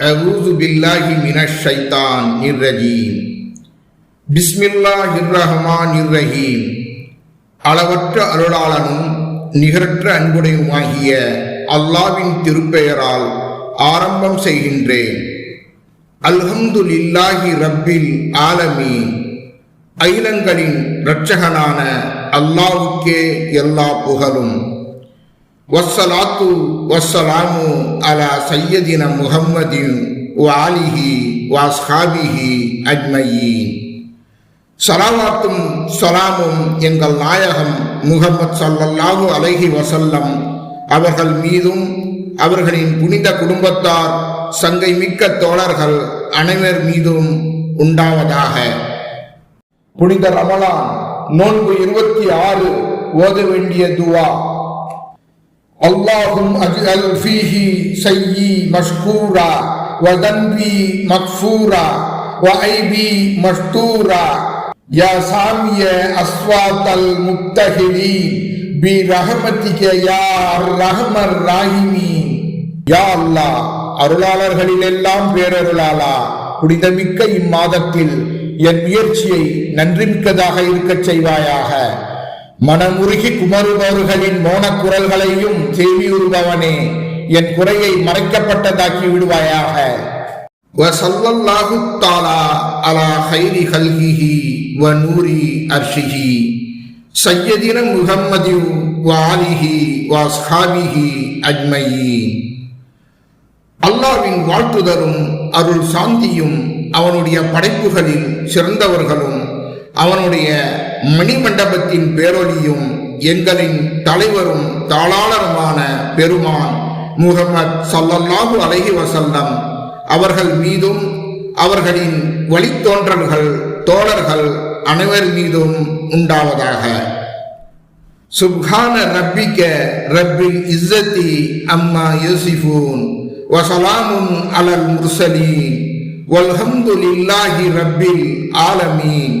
أعوذ بالله من الشيطان الرجيم بسم الله الرحمن الرحيم அளவற்ற அருளாளனும் நிகரற்ற அன்புடையுமாகிய அல்லாவின் திருப்பெயரால் ஆரம்பம் செய்கின்றேன் அல்ஹம்துலில்லாஹி ரப்பில் ஆலமீன் அகிலங்களின் இரட்சகனான அல்லாவுக்கே எல்லா புகழும் வஸ்ஸலாத்து வஸ்ஸலாமு அலா சையதின முகம்மதின் வாலிஹி வாஸ்ஹாபிஹி அஜ்மயீன். சலாவாத்தும் சலாமும் எங்கள் நாயகம் முகமது சல்லல்லாஹு அலைஹி வசல்லம் அவர்கள் மீதும் அவர்களின் புனித குடும்பத்தார் சங்கை மிக்க தோழர்கள் அனைவர் மீதும் உண்டாவதாக. புனித ரமலான் நோன்பு இருபத்தி ஆறு ஓத வேண்டிய துவா. اللهم اجعل فيه سيي مشكورا وذنبي مغفورا وعيبي مستورا يا سامي اصوات المبتهلين برحمتك يا ارحم الراحمين யா அல்லாஹ் அருளாளர்களில் எல்லாம் பேரருளாளா புனிதமிக்க இம்மாதத்தில் என் முயற்சியை நன்றிமிக்கதாக இருக்கச் செய்வாயாக மனமுருகி குமருபவர்களின் மோனக்குரல்களையும் செவியுறுபவனே என் குறையை மறைக்கப்பட்டதாக்கி விடுவாயாக. வசல்லல்லாஹு தாலா அலா ஹைரி ஹல்கிஹி வ நூரி அர்ஷிஹி. சையதின முகம்மதி வாலிஹி வாஸ்ஹாபிஹி அஜ்மயி அல்லாவின் வாழ்த்துதரும் அருள் சாந்தியும் அவனுடைய படைப்புகளில் சிறந்தவர்களும் அவனுடைய மணிமண்டபத்தின் பேரொலியும் எங்களின் தலைவரும் தாளாளருமான பெருமான் முகமது சல்லல்லாஹு அலஹி வசல்லம் அவர்கள் மீதும் அவர்களின் வழித்தோன்றல்கள் தோழர்கள் அனைவர் மீதும் உண்டாவதாக. சுப்ஹான ரப்பிக்க ரப்பில் இஸ்ஸத்தி அம்மா யூசிஃபூன். வசலாமுன் அலல் முர்சலீன் வல்ஹம்துலில்லாஹி ரப்பில் ஆலமீன்.